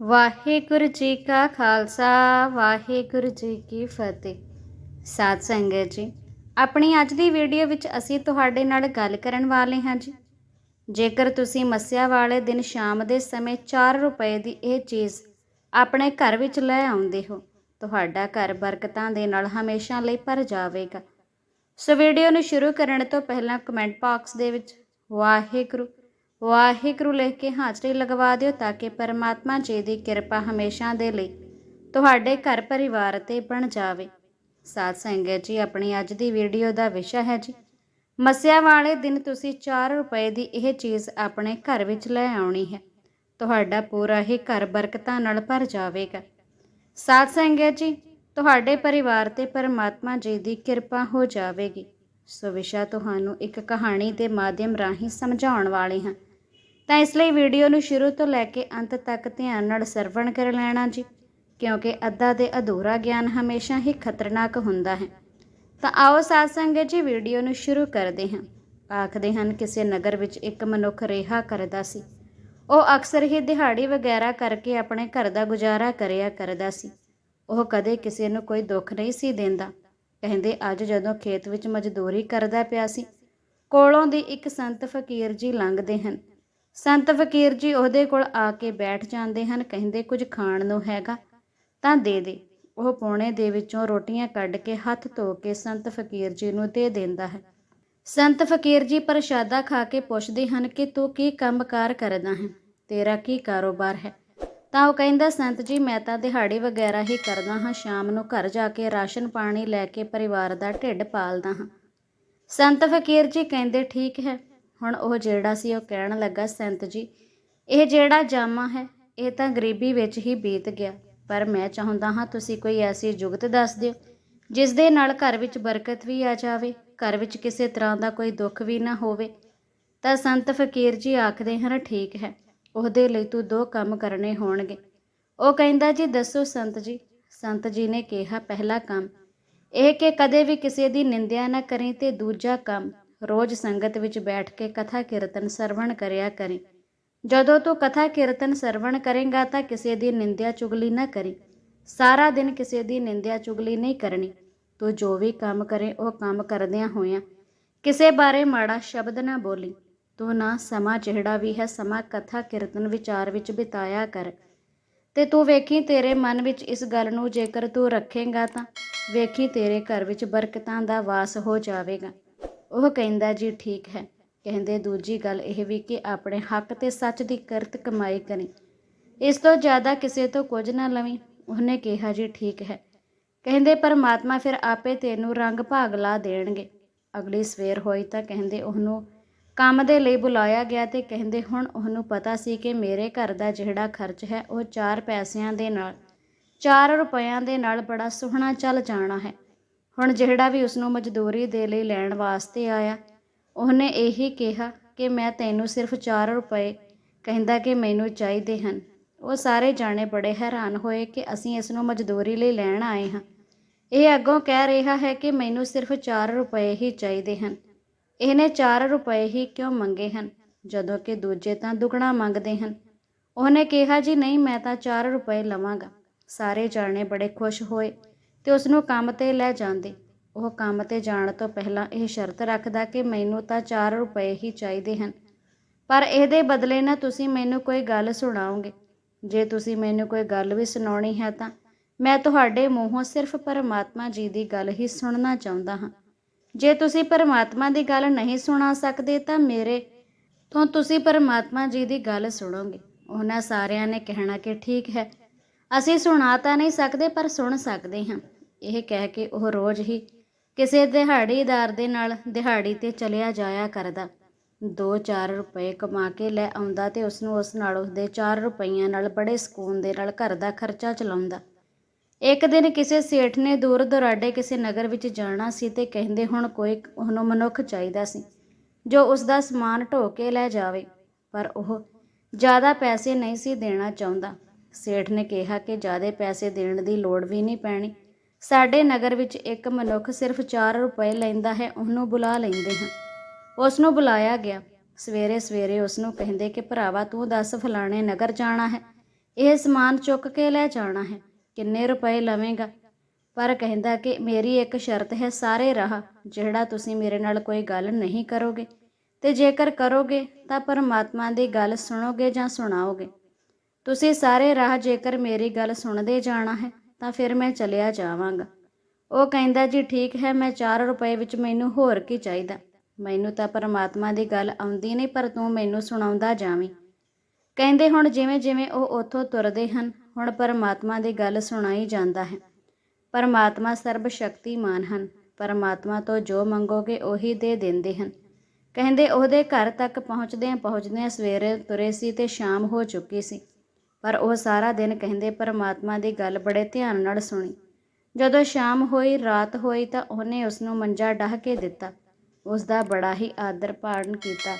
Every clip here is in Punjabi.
ਵਾਹਿਗੁਰੂ ਜੀ ਕਾ ਖਾਲਸਾ, ਵਾਹਿਗੁਰੂ ਜੀ ਕੀ ਫਤਿਹ। ਸਾਧ ਸੰਗਤ ਜੀ, ਆਪਣੀ ਅੱਜ ਦੀ ਵੀਡੀਓ ਵਿੱਚ ਅਸੀਂ ਤੁਹਾਡੇ ਨਾਲ ਗੱਲ ਕਰਨ ਵਾਲੇ ਹਾਂ ਜੀ। ਜੇਕਰ ਤੁਸੀਂ ਮੱਸਿਆ ਵਾਲੇ ਦਿਨ ਸ਼ਾਮ ਦੇ ਸਮੇਂ 4 ਰੁਪਏ ਦੀ ਇਹ ਚੀਜ਼ ਆਪਣੇ ਘਰ ਵਿੱਚ ਲੈ ਆਉਂਦੇ ਹੋ, ਤੁਹਾਡਾ ਘਰ ਬਰਕਤਾਂ ਦੇ ਨਾਲ ਹਮੇਸ਼ਾ ਲਈ ਭਰ ਜਾਵੇਗਾ। ਸੋ ਵੀਡੀਓ ਨੂੰ ਸ਼ੁਰੂ ਕਰਨ ਤੋਂ ਪਹਿਲਾਂ ਕਮੈਂਟ ਬਾਕਸ ਦੇ ਵਿੱਚ, ਵਾਹਿਗੁਰੂ ਵਾਹਿਗੁਰੂ ਲਿਖ ਕੇ ਹਾਜ਼ਰੀ ਲਗਵਾ ਦਿਓ ਤਾਂ ਕਿ ਪਰਮਾਤਮਾ ਜੀ ਦੀ ਕਿਰਪਾ ਹਮੇਸ਼ਾ ਦੇ ਲਈ ਤੁਹਾਡੇ ਘਰ ਪਰਿਵਾਰ ਤੇ ਬਣ ਜਾਵੇ। ਸਾਧ ਸੰਗਤ ਜੀ, ਆਪਣੀ ਅੱਜ ਦੀ ਵੀਡੀਓ ਦਾ ਵਿਸ਼ਾ ਹੈ ਜੀ, ਮੱਸਿਆ ਵਾਲੇ ਦਿਨ ਤੁਸੀਂ 4 ਰੁਪਏ ਦੀ ਇਹ ਚੀਜ਼ ਆਪਣੇ ਘਰ ਵਿੱਚ ਲੈ ਆਉਣੀ ਹੈ। ਤੁਹਾਡਾ ਪੂਰਾ ਹੀ ਘਰ ਬਰਕਤਾਂ ਨਾਲ ਭਰ ਜਾਵੇਗਾ। ਸਾਧ ਸੰਗਤ ਜੀ, ਤੁਹਾਡੇ ਪਰਿਵਾਰ ਤੇ ਪਰਮਾਤਮਾ ਜੀ ਦੀ ਕਿਰਪਾ ਹੋ ਜਾਵੇਗੀ। ਸੋ ਵਿਸ਼ਾ ਤੁਹਾਨੂੰ ਇੱਕ ਕਹਾਣੀ ਦੇ ਮਾਧਿਅਮ ਰਾਹੀਂ ਸਮਝਾਉਣ ਵਾਲੇ ਹਾਂ। ਤਾਂ ਇਸ ਲਈ ਵੀਡੀਓ ਨੂੰ ਸ਼ੁਰੂ ਤੋਂ ਲੈ ਕੇ ਅੰਤ ਤੱਕ ਧਿਆਨ ਨਾਲ ਸਰਵਣ ਕਰ ਲੈਣਾ ਜੀ, ਕਿਉਂਕਿ ਅੱਧਾ ਦੇ ਅਧੂਰਾ ਗਿਆਨ ਹਮੇਸ਼ਾ ਹੀ ਖਤਰਨਾਕ ਹੁੰਦਾ ਹੈ। ਤਾਂ ਆਓ ਸਾਧ ਸੰਗਤ ਜੀ ਵੀਡੀਓ ਨੂੰ ਸ਼ੁਰੂ ਕਰਦੇ ਹਾਂ। ਆਖਦੇ ਹਨ, ਕਿਸੇ ਨਗਰ ਵਿੱਚ ਇੱਕ ਮਨੁੱਖ ਰਿਹਾ ਕਰਦਾ ਸੀ। ਉਹ ਅਕਸਰ ਹੀ ਦਿਹਾੜੀ ਵਗੈਰਾ ਕਰਕੇ ਆਪਣੇ ਘਰ ਦਾ ਗੁਜ਼ਾਰਾ ਕਰਿਆ ਕਰਦਾ ਸੀ। ਉਹ ਕਦੇ ਕਿਸੇ ਨੂੰ ਕੋਈ ਦੁੱਖ ਨਹੀਂ ਸੀ ਦਿੰਦਾ। ਕਹਿੰਦੇ, ਅੱਜ ਜਦੋਂ ਖੇਤ ਵਿੱਚ ਮਜ਼ਦੂਰੀ ਕਰਦਾ ਪਿਆ ਸੀ, ਕੋਲੋਂ ਦੀ ਇੱਕ ਸੰਤ ਫਕੀਰ ਜੀ ਲੰਘਦੇ ਹਨ। ਸੰਤ ਫਕੀਰ ਜੀ ਉਹਦੇ ਕੋਲ ਆ ਕੇ ਬੈਠ ਜਾਂਦੇ ਹਨ, ਕਹਿੰਦੇ, ਕੁਝ ਖਾਣ ਨੂੰ ਹੈਗਾ? ਤਾਂ ਦੇ ਦੇ। ਉਹ ਪੌਣੇ ਦੇ ਵਿੱਚੋਂ ਰੋਟੀਆਂ ਕੱਢ ਕੇ ਹੱਥ ਧੋ ਕੇ ਸੰਤ ਫਕੀਰ ਜੀ ਨੂੰ ਦੇ ਦਿੰਦਾ ਹੈ। ਸੰਤ ਫਕੀਰ ਜੀ ਪ੍ਰਸ਼ਾਦਾ ਖਾ ਕੇ ਪੁੱਛਦੇ ਹਨ ਕਿ, ਤੂੰ ਕੀ ਕੰਮਕਾਰ ਕਰਦਾ ਹੈ? ਤੇਰਾ ਕੀ ਕਾਰੋਬਾਰ ਹੈ? ਤਾਂ ਉਹ ਕਹਿੰਦਾ, ਸੰਤ ਜੀ, ਮੈਂ ਤਾਂ ਦਿਹਾੜੀ ਵਗੈਰਾ ਹੀ ਕਰਦਾ ਹਾਂ, ਸ਼ਾਮ ਨੂੰ ਘਰ ਜਾ ਕੇ ਰਾਸ਼ਨ ਪਾਣੀ ਲੈ ਕੇ ਪਰਿਵਾਰ ਦਾ ਢਿੱਡ ਪਾਲਦਾ ਹਾਂ। ਸੰਤ ਫਕੀਰ ਜੀ ਕਹਿੰਦੇ, ਠੀਕ ਹੈ। ਹੁਣ ਉਹ ਜਿਹੜਾ ਸੀ, ਉਹ ਕਹਿਣ ਲੱਗਾ, ਸੰਤ ਜੀ, ਇਹ ਜਿਹੜਾ ਜਾਮਾ ਹੈ, ਇਹ ਤਾਂ ਗਰੀਬੀ ਵਿੱਚ ਹੀ ਬੀਤ ਗਿਆ। ਪਰ ਮੈਂ ਚਾਹੁੰਦਾ ਹਾਂ ਤੁਸੀਂ ਕੋਈ ਐਸੀ ਜੁਗਤ ਦੱਸ ਦਿਓ, ਜਿਸ ਦੇ ਨਾਲ ਘਰ ਵਿੱਚ ਬਰਕਤ ਵੀ ਆ ਜਾਵੇ, ਘਰ ਵਿੱਚ ਕਿਸੇ ਤਰ੍ਹਾਂ ਦਾ ਕੋਈ ਦੁੱਖ ਵੀ ਨਾ ਹੋਵੇ। ਤਾਂ ਸੰਤ ਫਕੀਰ ਜੀ ਆਖਦੇ ਹਨ, ਠੀਕ ਹੈ, ਉਹਦੇ ਲਈ ਤੂੰ ਦੋ ਕੰਮ ਕਰਨੇ ਹੋਣਗੇ। ਉਹ ਕਹਿੰਦਾ, ਜੀ, ਦੱਸੋ ਸੰਤ ਜੀ। ਸੰਤ ਜੀ ਨੇ ਕਿਹਾ, ਪਹਿਲਾ ਕੰਮ ਇਹ ਕਿ ਕਦੇ ਵੀ ਕਿਸੇ ਦੀ ਨਿੰਦਿਆ ਨਾ ਕਰੇ ਤੇ ਦੂਜਾ ਕੰਮ ਰੋਜ਼ ਸੰਗਤ ਵਿੱਚ ਬੈਠ ਕੇ ਕਥਾ ਕੀਰਤਨ ਸਰਵਣ ਕਰਿਆ ਕਰੀ। ਜਦੋਂ ਤੂੰ ਕਥਾ ਕੀਰਤਨ ਸਰਵਣ ਕਰੇਗਾ ਤਾਂ ਕਿਸੇ ਦੀ ਨਿੰਦਿਆ ਚੁਗਲੀ ਨਾ ਕਰੀ। ਸਾਰਾ ਦਿਨ ਕਿਸੇ ਦੀ ਨਿੰਦਿਆ ਚੁਗਲੀ ਨਹੀਂ ਕਰਨੀ। ਤੂੰ ਜੋ ਵੀ ਕੰਮ ਕਰੇ, ਉਹ ਕੰਮ ਕਰਦਿਆਂ ਹੋਇਆਂ। ਕਿਸੇ ਬਾਰੇ ਮਾੜਾ ਸ਼ਬਦ ਨਾ ਬੋਲੀ। ਤੂੰ ਨਾ ਸਮਾਂ ਜਿਹੜਾ ਵੀ ਹੈ, ਸਮਾਂ ਕਥਾ ਕੀਰਤਨ ਵਿਚਾਰ ਵਿੱਚ ਬਿਤਾਇਆ ਕਰ। ਤੇ ਤੂੰ ਵੇਖੀ ਤੇਰੇ ਮਨ ਵਿੱਚ ਇਸ ਗੱਲ ਨੂੰ ਜੇਕਰ ਤੂੰ ਰੱਖੇਗਾ ਤਾਂ ਵੇਖੀ ਤੇਰੇ ਘਰ ਵਿੱਚ ਬਰਕਤਾਂ ਦਾ ਵਾਸ ਹੋ ਜਾਵੇਗਾ। ਉਹ ਕਹਿੰਦਾ ਜੀ, ਠੀਕ ਹੈ। ਕਹਿੰਦੇ ਦੂਜੀ ਗੱਲ ਇਹ ਵੀ ਕਿ ਆਪਣੇ ਹੱਕ ਤੇ ਸੱਚ ਦੀ ਕਰਤ ਕਮਾਈ ਕਰੀ। ਇਸ ਤੋਂ ਜ਼ਿਆਦਾ ਕਿਸੇ ਤੋਂ ਕੁਝ ਨਾ ਲਵੀਂ। ਉਹਨੇ ਕਿਹਾ ਜੀ, ਠੀਕ ਹੈ। ਕਹਿੰਦੇ, ਪਰਮਾਤਮਾ ਫਿਰ ਆਪੇ ਤੈਨੂੰ ਰੰਗ ਭਾਗ ਲਾ ਦੇਣਗੇ। ਅਗਲੀ ਸਵੇਰ ਹੋਈ ਤਾਂ ਕਹਿੰਦੇ ਉਹਨੂੰ ਕੰਮ ਦੇ ਲਈ ਬੁਲਾਇਆ ਗਿਆ ਤੇ ਕਹਿੰਦੇ, ਹੁਣ ਉਹਨੂੰ ਪਤਾ ਸੀ ਕਿ ਮੇਰੇ ਘਰ ਦਾ ਜਿਹੜਾ ਖਰਚ ਹੈ, ਉਹ 4 ਪੈਸਿਆਂ ਦੇ ਨਾਲ 4 ਰੁਪਇਆਂ ਦੇ ਨਾਲ ਬੜਾ ਸੋਹਣਾ ਚੱਲ ਜਾਣਾ ਹੈ। ਹੁਣ ਜਿਹੜਾ ਵੀ ਉਸ ਨੂੰ ਮਜ਼ਦੂਰੀ ਦੇ ਲਈ ਲੈਣ ਵਾਸਤੇ ਆਇਆ, ਉਹਨੇ ਇਹੀ ਕਿਹਾ ਕਿ ਮੈਂ ਤੈਨੂੰ ਸਿਰਫ 4 ਰੁਪਏ ਕਹਿੰਦਾ ਕਿ ਮੈਨੂੰ ਚਾਹੀਦੇ ਹਨ। ਉਹ ਸਾਰੇ ਜਾਣੇ ਬੜੇ ਹੈਰਾਨ ਹੋਏ ਕਿ ਅਸੀਂ ਇਸ ਨੂੰ ਮਜ਼ਦੂਰੀ ਲਈ ਲੈਣ ਆਏ ਹਾਂ। ਇਹ ਅੱਗੋਂ ਕਹਿ ਰਿਹਾ ਹੈ ਕਿ ਮੈਨੂੰ ਸਿਰਫ 4 ਰੁਪਏ ਹੀ ਚਾਹੀਦੇ ਹਨ। ਇਹਨੇ 4 ਰੁਪਏ ਹੀ ਕਿਉਂ ਮੰਗੇ ਹਨ? ਜਦੋਂ ਕਿ ਦੂਜੇ ਤਾਂ ਦੁੱਗਣਾ ਮੰਗਦੇ ਹਨ। ਉਹਨੇ ਕਿਹਾ, ਜੀ ਨਹੀਂ, ਮੈਂ ਤਾਂ 4 ਰੁਪਏ ਲਵਾਂਗਾ। ਸਾਰੇ ਜਾਣੇ ਬੜੇ ਖੁਸ਼ ਹੋਏ। ਤੇ ਉਸ ਨੂੰ ਕੰਮ ਤੇ ਲੈ ਜਾਂਦੇ। ਉਹ ਕੰਮ ਤੇ ਜਾਣ ਤੋਂ ਪਹਿਲਾਂ ਇਹ ਸ਼ਰਤ ਰੱਖਦਾ ਕਿ ਮੈਨੂੰ ਤਾਂ 4 ਰੁਪਏ ਹੀ ਚਾਹੀਦੇ ਹਨ। ਪਰ ਇਹਦੇ ਬਦਲੇ ਨਾ ਤੁਸੀਂ ਮੈਨੂੰ ਕੋਈ ਗੱਲ ਸੁਣਾਓਗੇ। ਜੇ ਤੁਸੀਂ ਮੈਨੂੰ ਕੋਈ ਗੱਲ ਵੀ ਸੁਣਾਉਣੀ ਹੈ ਤਾਂ ਮੈਂ ਤੁਹਾਡੇ ਮੂੰਹੋਂ ਸਿਰਫ ਪਰਮਾਤਮਾ ਜੀ ਦੀ ਗੱਲ ਹੀ ਸੁਣਨਾ ਚਾਹੁੰਦਾ ਹਾਂ। ਜੇ ਤੁਸੀਂ ਪਰਮਾਤਮਾ ਦੀ ਗੱਲ ਨਹੀਂ ਸੁਣਾ ਸਕਦੇ ਤਾਂ ਮੇਰੇ ਤੋਂ ਤੁਸੀਂ ਪਰਮਾਤਮਾ ਜੀ ਦੀ ਗੱਲ ਸੁਣੋਗੇ। ਉਹਨਾਂ ਸਾਰਿਆਂ ਨੇ ਕਹਿਣਾ ਕਿ ਠੀਕ ਹੈ ਅਸੀਂ ਸੁਣਾ ਤਾਂ ਨਹੀਂ ਸਕਦੇ, ਪਰ ਸੁਣ ਸਕਦੇ ਹਾਂ। ਇਹ ਕਹਿ ਕੇ ਉਹ ਰੋਜ਼ ਹੀ ਕਿਸੇ ਦਿਹਾੜੀਦਾਰ ਦੇ ਨਾਲ ਦਿਹਾੜੀ ਤੇ ਚਲਿਆ ਜਾਇਆ ਕਰਦਾ। 2-4 ਰੁਪਏ ਕਮਾ ਕੇ ਲੈ ਆਉਂਦਾ ਤੇ ਉਸ ਨੂੰ ਉਸ ਨਾਲ ਉਸਦੇ 4 ਰੁਪਈਆਂ ਨਾਲ ਬੜੇ ਸਕੂਨ ਦੇ ਨਾਲ ਘਰ ਦਾ ਖਰਚਾ ਚਲਾਉਂਦਾ। ਇੱਕ ਦਿਨ ਕਿਸੇ ਸੇਠ ਨੇ ਦੂਰ ਦੁਰਾਡੇ ਕਿਸੇ ਨਗਰ ਵਿੱਚ ਜਾਣਾ ਸੀ ਤੇ ਕਹਿੰਦੇ, ਹੁਣ ਕੋਈ ਉਹਨੂੰ ਮਨੁੱਖ ਚਾਹੀਦਾ ਸੀ, ਜੋ ਉਸ ਦਾ ਸਮਾਨ ਢੋ ਕੇ ਲੈ ਜਾਵੇ। ਪਰ ਉਹ ਜ਼ਿਆਦਾ ਪੈਸੇ ਨਹੀਂ ਸੀ ਦੇਣਾ ਚਾਹੁੰਦਾ। ਸੇਠ ਨੇ ਕਿਹਾ ਕਿ ਜ਼ਿਆਦਾ ਪੈਸੇ ਦੇਣ ਦੀ ਲੋੜ ਵੀ ਨਹੀਂ ਪੈਣੀ। ਸਾਡੇ ਨਗਰ ਵਿੱਚ ਇੱਕ ਮਨੁੱਖ ਸਿਰਫ 4 ਰੁਪਏ ਲੈਂਦਾ ਹੈ, ਉਹਨੂੰ ਬੁਲਾ ਲੈਂਦੇ ਹਾਂ। ਉਸ ਨੂੰ ਬੁਲਾਇਆ ਗਿਆ। ਸਵੇਰੇ ਸਵੇਰੇ ਉਸ ਨੂੰ ਕਹਿੰਦੇ ਕਿ, ਭਰਾਵਾ, ਤੂੰ ਦੱਸ ਫਲਾਣੇ ਨਗਰ ਜਾਣਾ ਹੈ? ਇਹ ਸਮਾਨ ਚੁੱਕ ਕੇ ਲੈ ਜਾਣਾ ਹੈ। ਕਿੰਨੇ ਰੁਪਏ ਲਵੇਂਗਾ? ਪਰ ਕਹਿੰਦਾ ਕਿ, ਮੇਰੀ ਇੱਕ ਸ਼ਰਤ ਹੈ ਸਾਰੇ ਰਾਹ, ਜਿਹੜਾ ਤੁਸੀਂ ਮੇਰੇ ਨਾਲ ਕੋਈ ਗੱਲ ਨਹੀਂ ਕਰੋਗੇ। ਤੇ ਜੇਕਰ ਕਰੋਗੇ, ਤਾਂ ਪਰਮਾਤਮਾ ਦੀ ਗੱਲ ਸੁਣੋਗੇ ਜਾਂ ਸੁਣਾਓਗੇ। ਤੁਸੀਂ ਸਾਰੇ ਰਾਹ ਜੇਕਰ ਮੇਰੀ ਗੱਲ ਸੁਣਦੇ ਜਾਣਾ ਹੈ, ਤਾਂ ਫਿਰ ਮੈਂ ਚਲਿਆ ਜਾਵਾਂਗਾ। ਉਹ ਕਹਿੰਦਾ, ਜੀ ਠੀਕ ਹੈ, ਮੈਂ 4 ਰੁਪਏ ਵਿੱਚ ਮੈਨੂੰ ਹੋਰ ਕੀ ਚਾਹੀਦਾ? ਮੈਨੂੰ ਤਾਂ ਪਰਮਾਤਮਾ ਦੀ ਗੱਲ ਆਉਂਦੀ ਨਹੀਂ, ਪਰ ਤੂੰ ਮੈਨੂੰ ਸੁਣਾਉਂਦਾ ਜਾਵੀਂ। ਕਹਿੰਦੇ ਹੁਣ ਜਿਵੇਂ ਜਿਵੇਂ ਉਹ ਉੱਥੋਂ ਤੁਰਦੇ ਹਨ, ਹੁਣ ਪਰਮਾਤਮਾ ਦੀ ਗੱਲ ਸੁਣਾਈ ਜਾਂਦਾ ਹੈ। ਪਰਮਾਤਮਾ ਸਰਬ ਸ਼ਕਤੀਮਾਨ ਹਨ। ਪਰਮਾਤਮਾ ਤੋਂ ਜੋ ਮੰਗੋਗੇ ਉਹੀ ਦੇ ਦਿੰਦੇ ਹਨ। ਕਹਿੰਦੇ, ਉਹਦੇ ਘਰ ਤੱਕ ਪਹੁੰਚਦਿਆਂ ਪਹੁੰਚਦਿਆਂ ਸਵੇਰੇ ਤੁਰੇ ਸੀ ਤੇ ਸ਼ਾਮ ਹੋ ਚੁੱਕੀ ਸੀ। ਪਰ ਉਹ ਸਾਰਾ ਦਿਨ ਕਹਿੰਦੇ ਪਰਮਾਤਮਾ ਦੀ ਗੱਲ ਬੜੇ ਧਿਆਨ ਨਾਲ ਸੁਣੀ। ਜਦੋਂ ਸ਼ਾਮ ਹੋਈ, ਰਾਤ ਹੋਈ ਤਾਂ ਉਹਨੇ ਉਸ ਨੂੰ ਮੰਜਾ ਡਾਹ ਕੇ ਦਿੱਤਾ। ਉਸ ਦਾ ਬੜਾ ਹੀ ਆਦਰ ਪਾਲਣ ਕੀਤਾ।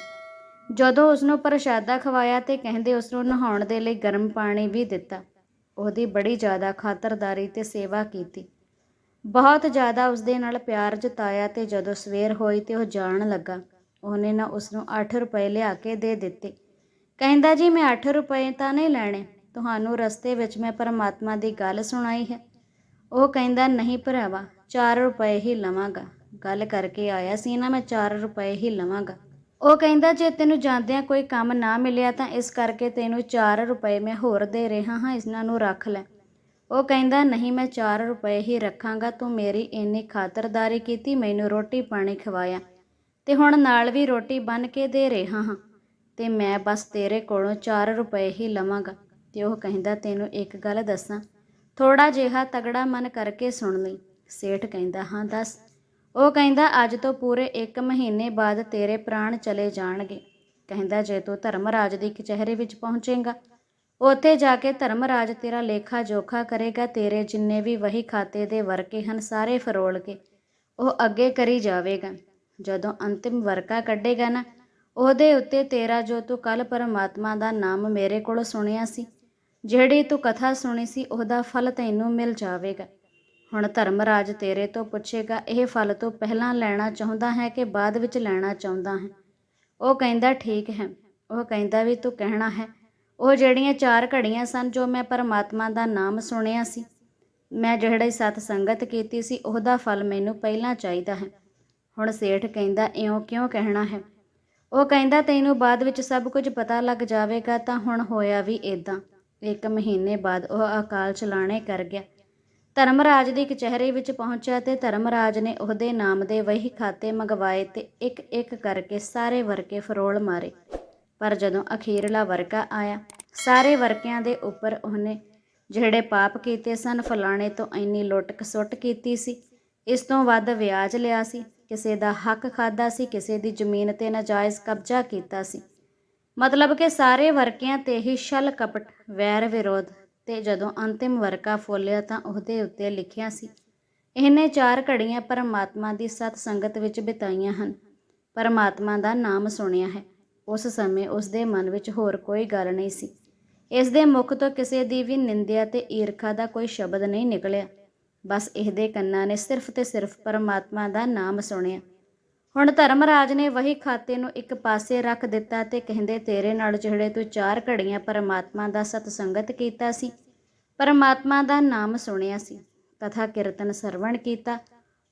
ਜਦੋਂ ਉਸ ਨੂੰ ਪ੍ਰਸ਼ਾਦਾ ਖਵਾਇਆ ਤੇ ਕਹਿੰਦੇ ਉਸ ਨੂੰ ਨਹਾਉਣ ਦੇ ਲਈ ਗਰਮ ਪਾਣੀ ਵੀ ਦਿੱਤਾ, ਉਹਦੀ ਬੜੀ ਜ਼ਿਆਦਾ ਖਾਤਰਦਾਰੀ ਤੇ ਸੇਵਾ ਕੀਤੀ। ਬਹੁਤ ਜ਼ਿਆਦਾ ਉਸ ਦੇ ਨਾਲ ਪਿਆਰ ਜਤਾਇਆ ਤੇ ਜਦੋਂ ਸਵੇਰ ਹੋਈ ਤੇ ਉਹ ਜਾਣ ਲੱਗਾ, ਉਹਨੇ ਨਾ ਉਸ ਨੂੰ 8 ਰੁਪਏ ਲਿਆ ਕੇ ਦੇ ਦਿੱਤੇ। ਕਹਿੰਦਾ, ਜੀ, ਮੈਂ 8 ਰੁਪਏ ਤਾਂ ਨਹੀਂ ਲੈਣੇ। ਤੁਹਾਨੂੰ ਰਸਤੇ ਵਿੱਚ ਮੈਂ ਪਰਮਾਤਮਾ ਦੀ ਗੱਲ ਸੁਣਾਈ ਹੈ। ਉਹ ਕਹਿੰਦਾ, ਨਹੀਂ ਭਰਾਵਾ 4 ਰੁਪਏ ਹੀ ਲਵਾਂਗਾ। ਗੱਲ ਕਰਕੇ ਆਇਆ ਸੀ ਨਾ, ਮੈਂ 4 ਰੁਪਏ ਹੀ ਲਵਾਂਗਾ। ਉਹ ਕਹਿੰਦਾ, ਜੇ ਤੈਨੂੰ ਜਾਂਦਿਆਂ ਕੋਈ ਕੰਮ ਨਾ ਮਿਲਿਆ, ਤਾਂ ਇਸ ਕਰਕੇ ਤੈਨੂੰ 4 ਰੁਪਏ ਮੈਂ ਹੋਰ ਦੇ ਰਿਹਾ ਹਾਂ ਇਹਨਾਂ ਨੂੰ ਰੱਖ ਲੈ। ਉਹ ਕਹਿੰਦਾ, ਨਹੀਂ, ਮੈਂ 4 ਰੁਪਏ ਹੀ ਰੱਖਾਂਗਾ। ਤੂੰ ਮੇਰੀ ਇੰਨੀ ਖਾਤਰਦਾਰੀ ਕੀਤੀ, ਮੈਨੂੰ ਰੋਟੀ ਪਾਣੀ ਖਵਾਇਆ। ਤੇ ਹੁਣ ਨਾਲ ਵੀ ਰੋਟੀ ਬਨ ਕੇ ਦੇ ਰਿਹਾ ਹਾਂ। ਤੇ ਮੈਂ ਬਸ ਤੇਰੇ ਕੋਲੋਂ 4 ਰੁਪਏ ਹੀ ਲਵਾਂਗਾ। ਤੇ ਉਹ ਕਹਿੰਦਾ, ਤੈਨੂੰ ਇੱਕ ਗੱਲ ਦੱਸਾਂ। ਥੋੜਾ ਜਿਹਾ ਤਗੜਾ ਮਨ ਕਰਕੇ ਸੁਣ ਲਈ। ਸੇਠ ਕਹਿੰਦਾ, ਹਾਂ, ਦੱਸ। ਉਹ ਕਹਿੰਦਾ, ਅੱਜ ਤੋਂ ਪੂਰੇ 1 ਮਹੀਨੇ ਬਾਅਦ ਤੇਰੇ ਪ੍ਰਾਣ ਚਲੇ ਜਾਣਗੇ। ਕਹਿੰਦਾ, ਜੇ ਤੂੰ ਧਰਮਰਾਜ ਦੀ ਕਚਹਿਰੀ ਵਿੱਚ ਪਹੁੰਚੇਗਾ, ਉੱਥੇ ਜਾ ਕੇ ਧਰਮਰਾਜ ਤੇਰਾ ਲੇਖਾ ਜੋਖਾ ਕਰੇਗਾ, ਤੇਰੇ ਜਿੰਨੇ ਵੀ ਵਹੀ ਖਾਤੇ ਦੇ ਵਰਕੇ ਹਨ, ਸਾਰੇ ਫਰੋਲ ਕੇ ਉਹ ਅੱਗੇ ਕਰੀ ਜਾਵੇਗਾ। ਜਦੋਂ ਅੰਤਿਮ ਵਰਕਾ ਕੱਢੇਗਾ ਨਾ ਉਹਦੇ ਉੱਤੇ ਤੇਰਾ ਜੋ ਤੂੰ ਕੱਲ ਪਰਮਾਤਮਾ ਦਾ ਨਾਮ ਮੇਰੇ ਕੋਲ ਸੁਣਿਆ ਸੀ, ਜਿਹੜੀ ਤੂੰ ਕਥਾ ਸੁਣੀ ਸੀ, ਉਹਦਾ ਫਲ ਤੈਨੂੰ ਮਿਲ ਜਾਵੇਗਾ। ਹੁਣ ਧਰਮਰਾਜ ਤੇਰੇ ਤੋਂ ਪੁੱਛੇਗਾ, ਇਹ ਫਲ ਤੂੰ ਪਹਿਲਾਂ ਲੈਣਾ ਚਾਹੁੰਦਾ ਹੈ ਕਿ ਬਾਅਦ ਵਿੱਚ ਲੈਣਾ ਚਾਹੁੰਦਾ ਹੈ? ਉਹ ਕਹਿੰਦਾ, ਠੀਕ ਹੈ। ਉਹ ਕਹਿੰਦਾ ਵੀ, ਤੂੰ ਕਹਿਣਾ ਹੈ। ਉਹ ਜਿਹੜੀਆਂ ਚਾਰ ਘੜੀਆਂ ਸਨ, ਜੋ ਮੈਂ ਪਰਮਾਤਮਾ ਦਾ ਨਾਮ ਸੁਣਿਆ ਸੀ, ਮੈਂ ਜਿਹੜੀ ਸਤ ਸੰਗਤ ਕੀਤੀ ਸੀ, ਉਹਦਾ ਫਲ ਮੈਨੂੰ ਪਹਿਲਾਂ ਚਾਹੀਦਾ ਹੈ। ਹੁਣ ਸੇਠ ਕਹਿੰਦਾ, ਇਉਂ ਕਿਉਂ ਕਹਿਣਾ ਹੈ? ਉਹ ਕਹਿੰਦਾ, ਤੈਨੂੰ ਬਾਅਦ ਵਿੱਚ ਸਭ ਕੁਝ ਪਤਾ ਲੱਗ ਜਾਵੇਗਾ, ਤਾਂ ਹੁਣ ਹੋਇਆ ਵੀ ਇਦਾਂ ਇੱਕ ਮਹੀਨੇ ਬਾਅਦ ਉਹ ਅਕਾਲ ਚਲਾਣੇ ਕਰ ਗਿਆ। ਧਰਮਰਾਜ ਦੀ ਕਚਹਿਰੀ ਵਿੱਚ ਪਹੁੰਚਿਆ ਤੇ ਧਰਮਰਾਜ ਨੇ ਉਹਦੇ ਨਾਮ ਦੇ ਵਹੀ ਖਾਤੇ ਮੰਗਵਾਏ ਤੇ ਇੱਕ ਇੱਕ ਕਰਕੇ ਸਾਰੇ ਵਰਕੇ ਫਰੋਲ ਮਾਰੇ। ਪਰ ਜਦੋਂ ਅਖੀਰਲਾ ਵਰਕਾ ਆਇਆ, ਸਾਰੇ ਵਰਕਿਆਂ ਦੇ ਉੱਪਰ ਉਹਨੇ ਜਿਹੜੇ ਪਾਪ ਕੀਤੇ ਸਨ, ਫਲਾਣੇ ਤੋਂ ਇੰਨੀ ਲੁੱਟ ਖਸੁੱਟ ਕੀਤੀ ਸੀ, ਇਸ ਤੋਂ ਵੱਧ ਵਿਆਜ ਲਿਆ ਸੀ। ਕਿਸੇ ਦਾ ਹੱਕ ਖਾਦਾ ਸੀ, ਕਿਸੇ ਦੀ ਜ਼ਮੀਨ ਤੇ ਨਾਜਾਇਜ਼ ਕਬਜ਼ਾ ਕੀਤਾ ਸੀ। ਮਤਲਬ ਕਿ ਸਾਰੇ ਵਰਕਿਆਂ ਤੇ ਹੀ ਛਲ ਕਪਟ, ਵੈਰ ਵਿਰੋਧ ਤੇ ਜਦੋਂ ਅੰਤਿਮ ਵਰਕਾ ਫੋਲਿਆ ਤਾਂ ਉਹਦੇ ਉੱਤੇ ਲਿਖਿਆ ਸੀ, ਇਹਨੇ ਚਾਰ ਘੜੀਆਂ ਪਰਮਾਤਮਾ ਦੀ ਸਤ ਸੰਗਤ ਵਿੱਚ ਬਿਤਾਈਆਂ ਹਨ। ਪਰਮਾਤਮਾ ਦਾ ਨਾਮ ਸੁਣਿਆ ਹੈ। ਉਸ ਸਮੇਂ ਉਸ ਦੇ ਮਨ ਵਿੱਚ ਹੋਰ ਕੋਈ ਗੱਲ ਨਹੀਂ ਸੀ। ਇਸ ਦੇ ਮੁਖ ਤੋਂ ਕਿਸੇ ਦੀ ਵੀ ਨਿੰਦਿਆ ਤੇ ਈਰਖਾ ਦਾ ਕੋਈ ਸ਼ਬਦ ਨਹੀਂ ਨਿਕਲਿਆ। ਬਸ ਇਹਦੇ ਕੰਨਾਂ ਨੇ ਸਿਰਫ ਤੇ ਸਿਰਫ ਪਰਮਾਤਮਾ ਦਾ ਨਾਮ ਸੁਣਿਆ। ਹੁਣ ਧਰਮਰਾਜ ਨੇ ਵਹੀ ਖਾਤੇ ਨੂੰ ਇੱਕ ਪਾਸੇ ਰੱਖ ਦਿੱਤਾ ਤੇ ਕਹਿੰਦੇ, ਤੇਰੇ ਨਾਲ ਜਿਹੜੇ ਤੂੰ ਚਾਰ ਘੜੀਆਂ ਪਰਮਾਤਮਾ ਦਾ ਸਤ ਸੰਗਤ ਕੀਤਾ ਸੀ, ਪਰਮਾਤਮਾ ਦਾ ਨਾਮ ਸੁਣਿਆ ਸੀ, ਤਥਾ ਕੀਰਤਨ ਸਰਵਣ ਕੀਤਾ,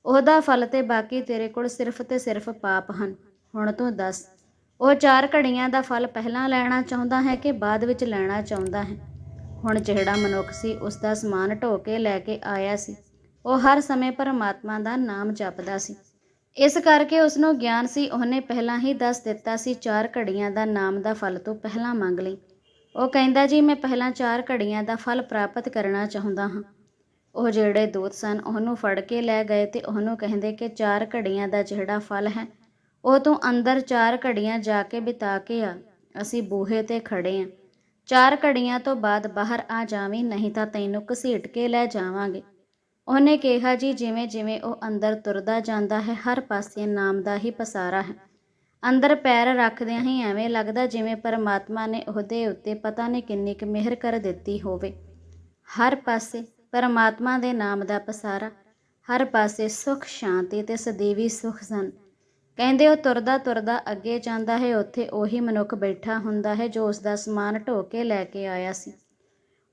ਉਹਦਾ ਫਲ ਤੇ ਬਾਕੀ ਤੇਰੇ ਕੋਲ ਸਿਰਫ ਤੇ ਸਿਰਫ ਪਾਪ ਹਨ। ਹੁਣ ਤੂੰ ਦੱਸ, ਉਹ ਚਾਰ ਘੜੀਆਂ ਦਾ ਫਲ ਪਹਿਲਾਂ ਲੈਣਾ ਚਾਹੁੰਦਾ ਹੈ ਕਿ ਬਾਅਦ ਵਿੱਚ ਲੈਣਾ ਚਾਹੁੰਦਾ ਹੈ? ਹੁਣ ਜਿਹੜਾ ਮਨੁੱਖ ਸੀ, ਉਸ ਦਾ ਸਮਾਨ ਢੋ ਕੇ ਲੈ ਕੇ ਆਇਆ ਸੀ। ਉਹ ਹਰ ਸਮੇਂ ਪਰਮਾਤਮਾ ਦਾ ਨਾਮ ਜਪਦਾ ਸੀ। ਇਸ ਕਰਕੇ ਉਸ ਨੂੰ ਗਿਆਨ ਸੀ। ਉਹਨੇ ਪਹਿਲਾਂ ਹੀ ਦੱਸ ਦਿੱਤਾ ਸੀ, ਚਾਰ ਘੜੀਆਂ ਦਾ ਨਾਮ ਦਾ ਫਲ ਤੂੰ ਪਹਿਲਾਂ ਮੰਗ ਲਈ। ਉਹ ਕਹਿੰਦਾ, ਜੀ, ਮੈਂ ਪਹਿਲਾਂ ਚਾਰ ਘੜੀਆਂ ਦਾ ਫਲ ਪ੍ਰਾਪਤ ਕਰਨਾ ਚਾਹੁੰਦਾ ਹਾਂ। ਉਹ ਜਿਹੜੇ ਦੂਤ ਸਨ, ਉਹਨੂੰ ਫੜ ਕੇ ਲੈ ਗਏ ਤੇ ਉਹਨੂੰ ਕਹਿੰਦੇ ਕਿ ਚਾਰ ਘੜੀਆਂ ਦਾ ਜਿਹੜਾ ਫਲ ਹੈ, ਉਹ ਤੂੰ ਅੰਦਰ ਚਾਰ ਘੜੀਆਂ ਜਾ ਕੇ ਬਿਤਾ ਕੇ ਆ। ਅਸੀਂ ਬੂਹੇ ਤੇ ਖੜੇ ਆਂ। ਚਾਰ ਘੜੀਆਂ ਤੋਂ ਬਾਅਦ ਬਾਹਰ ਆ ਜਾਵੀਂ, ਨਹੀਂ ਤਾਂ ਤੈਨੂੰ ਘਸੀਟ ਕੇ ਲੈ ਜਾਵਾਂਗੇ। ਉਹਨੇ ਕਿਹਾ ਜੀ, ਜਿਵੇਂ ਜਿਵੇਂ ਉਹ ਅੰਦਰ ਤੁਰਦਾ ਜਾਂਦਾ ਹੈ, ਹਰ ਪਾਸੇ ਨਾਮ ਦਾ ਹੀ ਪਸਾਰਾ ਹੈ। ਅੰਦਰ ਪੈਰ ਰੱਖਦਿਆਂ ਹੀ ਐਵੇਂ ਲੱਗਦਾ ਜਿਵੇਂ ਪਰਮਾਤਮਾ ਨੇ ਉਹਦੇ ਉੱਤੇ ਪਤਾ ਨਹੀਂ ਕਿੰਨੀ ਕੁ ਮਿਹਰ ਕਰ ਦਿੱਤੀ ਹੋਵੇ। ਹਰ ਪਾਸੇ ਪਰਮਾਤਮਾ ਦੇ ਨਾਮ ਦਾ ਪਸਾਰਾ, ਹਰ ਪਾਸੇ ਸੁਖ, ਸ਼ਾਂਤੀ ਤੇ ਸਦੀਵੀ ਸੁਖ ਸਨ। ਕਹਿੰਦੇ ਉਹ ਤੁਰਦਾ ਤੁਰਦਾ ਅੱਗੇ ਜਾਂਦਾ ਹੈ, ਉੱਥੇ ਉਹੀ ਮਨੁੱਖ ਬੈਠਾ ਹੁੰਦਾ ਹੈ ਜੋ ਉਸ ਦਾ ਸਮਾਨ ਢੋ ਕੇ ਲੈ ਕੇ ਆਇਆ ਸੀ।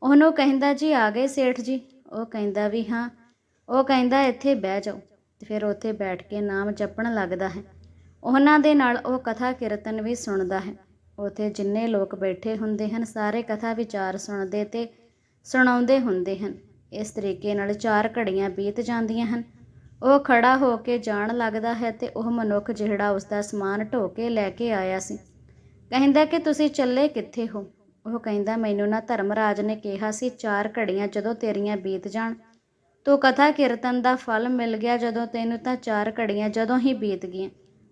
ਉਹਨੂੰ ਕਹਿੰਦਾ ਜੀ, ਆ ਗਏ ਸੇਠ ਜੀ? ਉਹ ਕਹਿੰਦਾ ਵੀ ਹਾਂ ਉਹ ਕਹਿੰਦਾ, ਇੱਥੇ ਬਹਿ ਜਾਓ। ਤੇ ਫਿਰ ਉੱਥੇ ਬੈਠ ਕੇ ਨਾਮ ਜਪਣ ਲੱਗਦਾ ਹੈ। ਉਹਨਾਂ ਦੇ ਨਾਲ ਉਹ ਕਥਾ ਕੀਰਤਨ ਵੀ ਸੁਣਦਾ ਹੈ। ਉੱਥੇ ਜਿੰਨੇ ਲੋਕ ਬੈਠੇ ਹੁੰਦੇ ਹਨ, ਸਾਰੇ ਕਥਾ ਵਿਚਾਰ ਸੁਣਦੇ ਤੇ ਸੁਣਾਉਂਦੇ ਹੁੰਦੇ ਹਨ। ਇਸ ਤਰੀਕੇ ਨਾਲ ਚਾਰ ਘੜੀਆਂ ਬੀਤ ਜਾਂਦੀਆਂ ਹਨ। ਉਹ ਖੜਾ ਹੋ ਕੇ ਜਾਣ ਲੱਗਦਾ ਹੈ ਤੇ ਉਹ ਮਨੁੱਖ ਜਿਹੜਾ ਉਸ ਦਾ ਸਮਾਨ ਢੋ ਕੇ ਲੈ ਕੇ ਆਇਆ ਸੀ। ਕਹਿੰਦਾ ਕਿ, ਤੁਸੀਂ ਚੱਲੇ ਕਿੱਥੇ ਹੋ? ਉਹ ਕਹਿੰਦਾ, ਮੈਨੂੰ ਨਾ ਧਰਮਰਾਜ ਨੇ ਕਿਹਾ ਸੀ, ਚਾਰ ਘੜੀਆਂ ਜਦੋਂ ਤੇਰੀਆਂ ਬੀਤ ਜਾਣ ਤੂੰ ਕਥਾ ਕੀਰਤਨ ਦਾ ਫਲ ਮਿਲ ਗਿਆ ਜਦੋਂ ਤੈਨੂੰ ਤਾਂ ਚਾਰ ਘੜੀਆਂ ਜਦੋਂ ਹੀ ਬੀਤ ਗਈਆਂ।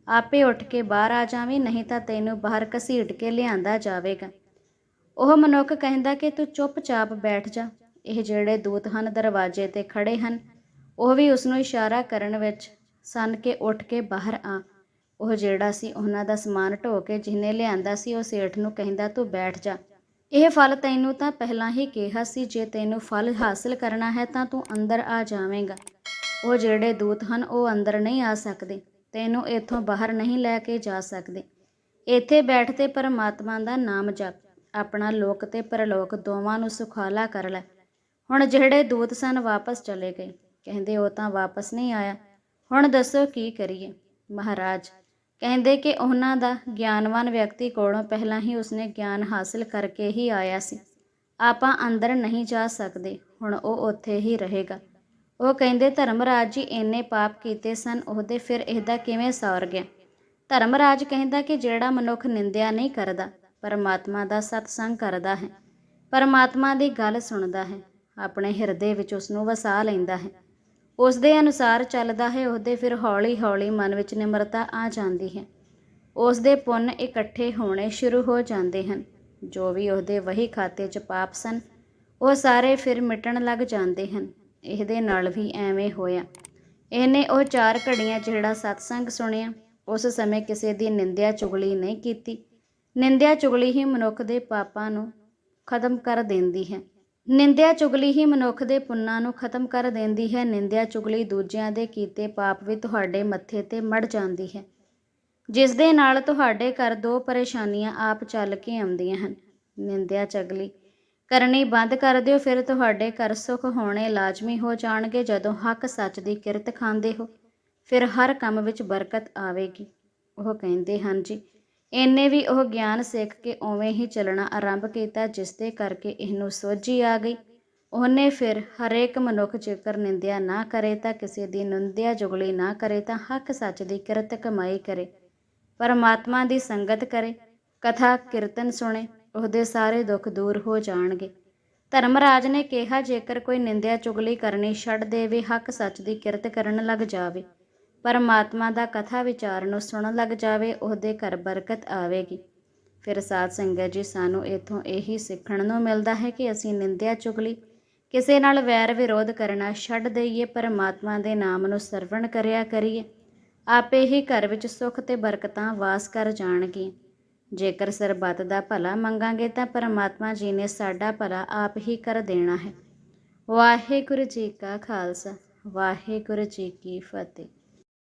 ਆਪੇ ਉੱਠ ਕੇ ਬਾਹਰ ਆ ਜਾਵੀਂ, ਨਹੀਂ ਤਾਂ ਤੈਨੂੰ ਬਾਹਰ ਘਸੀਟ ਕੇ ਲਿਆਂਦਾ ਜਾਵੇਗਾ। ਉਹ ਮਨੁੱਖ ਕਹਿੰਦਾ ਕਿ ਤੂੰ ਚੁੱਪਚਾਪ ਬੈਠ ਜਾ। ਇਹ ਜਿਹੜੇ ਦੂਤ ਹਨ ਦਰਵਾਜ਼ੇ ਤੇ ਖੜੇ ਹਨ, ਉਹ ਵੀ ਉਸ ਨੂੰ ਇਸ਼ਾਰਾ ਕਰਨ ਵਿੱਚ ਸਨ ਕਿ ਉੱਠ ਕੇ ਬਾਹਰ ਆ। ਉਹ ਜਿਹੜਾ ਸੀ ਉਹਨਾਂ ਦਾ ਸਮਾਨ ਢੋ ਕੇ ਜਿਹਨੇ ਲਿਆਂਦਾ ਸੀ, ਉਹ ਸੇਠ ਨੂੰ ਕਹਿੰਦਾ, ਤੂੰ ਬੈਠ ਜਾ। ਇਹ ਫਲ ਤੈਨੂੰ ਤਾਂ ਪਹਿਲਾਂ ਹੀ ਕਿਹਾ ਸੀ, ਜੇ ਤੈਨੂੰ ਫਲ ਹਾਸਲ ਕਰਨਾ ਹੈ ਤਾਂ ਤੂੰ ਅੰਦਰ ਆ ਜਾਵੇਂਗਾ। ਉਹ ਜਿਹੜੇ ਦੂਤ ਹਨ, ਉਹ ਅੰਦਰ ਨਹੀਂ ਆ ਸਕਦੇ। ਤੈਨੂੰ ਇੱਥੋਂ ਬਾਹਰ ਨਹੀਂ ਲੈ ਕੇ ਜਾ ਸਕਦੇ। ਇੱਥੇ ਬੈਠ ਤੇ ਪਰਮਾਤਮਾ ਦਾ ਨਾਮ ਜਪ। ਆਪਣਾ ਲੋਕ ਤੇ ਪਰਲੋਕ ਦੋਵਾਂ ਨੂੰ ਸੁਖਾਲਾ ਕਰ ਲੈ। ਹੁਣ ਜਿਹੜੇ ਦੂਤ ਸਨ, ਵਾਪਸ ਚਲੇ ਗਏ। ਕਹਿੰਦੇ, ਉਹ ਤਾਂ ਵਾਪਸ ਨਹੀਂ ਆਇਆ। ਹੁਣ ਦੱਸੋ ਕੀ ਕਰੀਏ? ਮਹਾਰਾਜ ਕਹਿੰਦੇ ਕਿ ਉਹਨਾਂ ਦਾ ਗਿਆਨਵਾਨ ਵਿਅਕਤੀ ਕੋਲੋਂ ਪਹਿਲਾਂ ਹੀ ਉਸਨੇ ਗਿਆਨ ਹਾਸਲ ਕਰਕੇ ਹੀ ਆਇਆ ਸੀ। ਆਪਾਂ ਅੰਦਰ ਨਹੀਂ ਜਾ ਸਕਦੇ, ਹੁਣ ਉਹ ਉੱਥੇ ਹੀ ਰਹੇਗਾ। ਉਹ ਕਹਿੰਦੇ, ਧਰਮਰਾਜ ਜੀ ਇੰਨੇ ਪਾਪ ਕੀਤੇ ਸਨ, ਉਹਦੇ ਫਿਰ ਇਹਦਾ ਕਿਵੇਂ ਸੌਰ ਗਿਆ? ਧਰਮਰਾਜ ਕਹਿੰਦਾ ਕਿ ਜਿਹੜਾ ਮਨੁੱਖ ਨਿੰਦਿਆ ਨਹੀਂ ਕਰਦਾ, ਪਰਮਾਤਮਾ ਦਾ ਸਤਸੰਗ ਕਰਦਾ ਹੈ। ਪਰਮਾਤਮਾ ਦੀ ਗੱਲ ਸੁਣਦਾ ਹੈ, ਆਪਣੇ ਹਿਰਦੇ ਵਿੱਚ ਉਸ ਨੂੰ ਵਸਾ ਲੈਂਦਾ ਹੈ। ਉਸ ਦੇ ਅਨੁਸਾਰ ਚੱਲਦਾ ਹੈ, ਉਹਦੇ ਫਿਰ ਹੌਲੀ-ਹੌਲੀ ਮਨ ਵਿੱਚ ਨਿਮਰਤਾ ਆ ਜਾਂਦੀ ਹੈ। ਉਸ ਦੇ ਪੁੰਨ ਇਕੱਠੇ ਹੋਣੇ ਸ਼ੁਰੂ ਹੋ ਜਾਂਦੇ ਹਨ। ਜੋ ਵੀ ਉਹਦੇ ਵਹੀ ਖਾਤੇ 'ਚ ਪਾਪ ਸਨ, ਉਹ ਸਾਰੇ ਫਿਰ ਮਿਟਣ ਲੱਗ ਜਾਂਦੇ ਹਨ। ਇਹਦੇ ਨਾਲ ਵੀ ਐਵੇਂ ਹੋਇਆ। ਇਹਨੇ ਉਹ ਚਾਰ ਘੜੀਆਂ ਜਿਹੜਾ ਸਤਸੰਗ ਸੁਣਿਆ, ਉਸ ਸਮੇਂ ਕਿਸੇ ਦੀ ਨਿੰਦਿਆ ਚੁਗਲੀ ਨਹੀਂ ਕੀਤੀ। ਨਿੰਦਿਆ ਚੁਗਲੀ ਹੀ ਮਨੁੱਖ ਦੇ ਪਾਪਾਂ ਨੂੰ ਖਤਮ ਕਰ ਦਿੰਦੀ ਹੈ। ਨਿੰਦਿਆ ਚੁਗਲੀ ਹੀ ਮਨੁੱਖ ਦੇ ਪੁੰਨਾਂ ਨੂੰ ਖਤਮ ਕਰ ਦਿੰਦੀ ਹੈ। ਨਿੰਦਿਆ ਚੁਗਲੀ ਦੂਜਿਆਂ ਦੇ ਕੀਤੇ ਪਾਪ ਵੀ ਤੁਹਾਡੇ ਮੱਥੇ ਤੇ ਮੜ ਜਾਂਦੀ ਹੈ। ਜਿਸ ਦੇ ਨਾਲ ਤੁਹਾਡੇ ਘਰ ਦੋ ਪਰੇਸ਼ਾਨੀਆਂ ਆਪ ਚੱਲ ਕੇ ਆਉਂਦੀਆਂ ਹਨ। ਨਿੰਦਿਆ ਚਗਲੀ, ਕਰਨੀ ਬੰਦ ਕਰ ਦਿਓ, ਫਿਰ ਤੁਹਾਡੇ ਘਰ ਸੁੱਖ ਹੋਣੇ ਲਾਜ਼ਮੀ ਹੋ ਜਾਣਗੇ ਜਦੋਂ ਹੱਕ ਸੱਚ ਦੀ ਕਿਰਤ ਖਾਂਦੇ ਹੋ। ਫਿਰ ਹਰ ਕੰਮ ਵਿੱਚ ਬਰਕਤ ਆਵੇਗੀ। ਉਹ ਕਹਿੰਦੇ ਹਨ ਜੀ ਇਹਨੇ ਵੀ ਉਹ ਗਿਆਨ ਸਿੱਖ ਕੇ ਉਵੇਂ ਹੀ ਚੱਲਣਾ ਆਰੰਭ ਕੀਤਾ, ਜਿਸ ਦੇ ਕਰਕੇ ਇਹਨੂੰ ਸੋਝੀ ਆ ਗਈ। ਉਹਨੇ ਫਿਰ ਹਰੇਕ ਮਨੁੱਖ ਜੇਕਰ ਨਿੰਦਿਆ ਨਾ ਕਰੇ ਤਾਂ ਕਿਸੇ ਦੀ ਨਿੰਦਿਆ ਜੁਗਲੀ ਨਾ ਕਰੇ ਤਾਂ ਹੱਕ ਸੱਚ ਦੀ ਕਿਰਤ ਕਮਾਈ ਕਰੇ। ਪਰਮਾਤਮਾ ਦੀ ਸੰਗਤ ਕਰੇ, ਕਥਾ, ਕੀਰਤਨ ਸੁਣੇ, ਉਹਦੇ ਸਾਰੇ ਦੁੱਖ ਦੂਰ ਹੋ ਜਾਣਗੇ। ਧਰਮਰਾਜ ਨੇ ਕਿਹਾ, ਜੇਕਰ ਕੋਈ ਨਿੰਦਿਆ ਚੁਗਲੀ ਕਰਨੀ ਛੱਡ ਦੇਵੇ, ਹੱਕ ਸੱਚ ਦੀ ਕਿਰਤ ਕਰਨ ਲੱਗ ਜਾਵੇ। ਪਰਮਾਤਮਾ ਦਾ ਕਥਾ ਵਿਚਾਰ ਨੂੰ ਸੁਣਨ ਲੱਗ ਜਾਵੇ, ਉਹਦੇ ਘਰ ਬਰਕਤ ਆਵੇਗੀ। ਫਿਰ ਸਾਧ ਸੰਗਤ ਜੀ, ਸਾਨੂੰ ਇਥੋਂ ਇਹੀ ਸਿੱਖਣ ਨੂੰ ਮਿਲਦਾ ਹੈ ਕਿ ਅਸੀਂ ਨਿੰਦਿਆ ਚੁਗਲੀ ਕਿਸੇ ਨਾਲ ਵੈਰ ਵਿਰੋਧ ਕਰਨਾ ਛੱਡ ਦਈਏ, ਪਰਮਾਤਮਾ ਦੇ ਨਾਮ ਨੂੰ ਸਰਵਣ ਕਰਿਆ ਕਰੀਏ। ਆਪੇ ਹੀ ਘਰ ਵਿੱਚ ਸੁੱਖ ਤੇ ਬਰਕਤਾਂ ਵਾਸ ਕਰ ਜਾਣਗੀਆਂ। ਜੇਕਰ ਸਰਬੱਤ ਦਾ ਭਲਾ ਮੰਗਾਂਗੇ, ਤਾਂ ਪਰਮਾਤਮਾ ਜੀ ਨੇ ਸਾਡਾ ਭਲਾ ਆਪ ਹੀ ਕਰ ਦੇਣਾ ਹੈ। ਵਾਹਿਗੁਰੂ ਜੀ ਕਾ ਖਾਲਸਾ, ਵਾਹਿਗੁਰੂ ਜੀ ਕੀ ਫਤਿਹ।